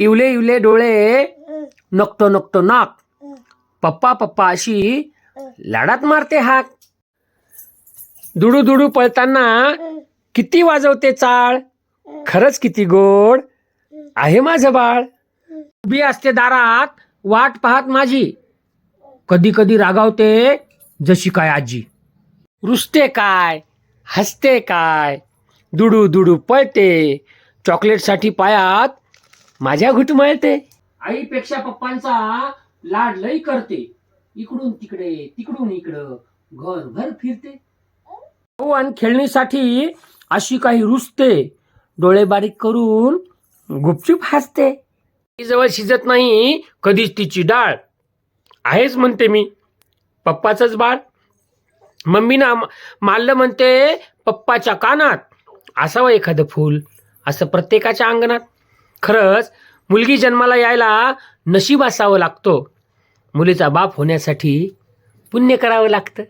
इवले इवले डोळे नकटो नकटो नाक. पप्पा पप्पा अशी लाडात मारते हाक. दुडू दुडू पळताना किती वाजवते चाळ. खरंच किती गोड. आहे माझं बाळ. उभी असते दारात वाट पाहत माझी. कधी कधी रागावते जशी काय आजी. रुसते काय हसते काय. दुडू दुडू पळते. चॉकलेटसाठी पायात माझ्या घुटमळते आईपेक्षा पप्पांचा लाड लई करते. इकडून तिकडे तिकडून इकडं घर घर फिरते. हो आणि खेळणीसाठी अशी काही रुसते. डोळे बारीक करून गुपचूप हसते. जवळ शिजत नाही कधीच तिची डाळ. आहेच म्हणते मी. पप्पाचंच बाळ. मम्मी ना मारलं म्हणते पप्पाच्या कानात असावं एखादं फूल. असं प्रत्येकाच्या अंगणात. खरंच मुलगी जन्माला यायला नशीब असावं लागतो. मुलीचा बाप होण्यासाठी पुण्य करावं लागतं.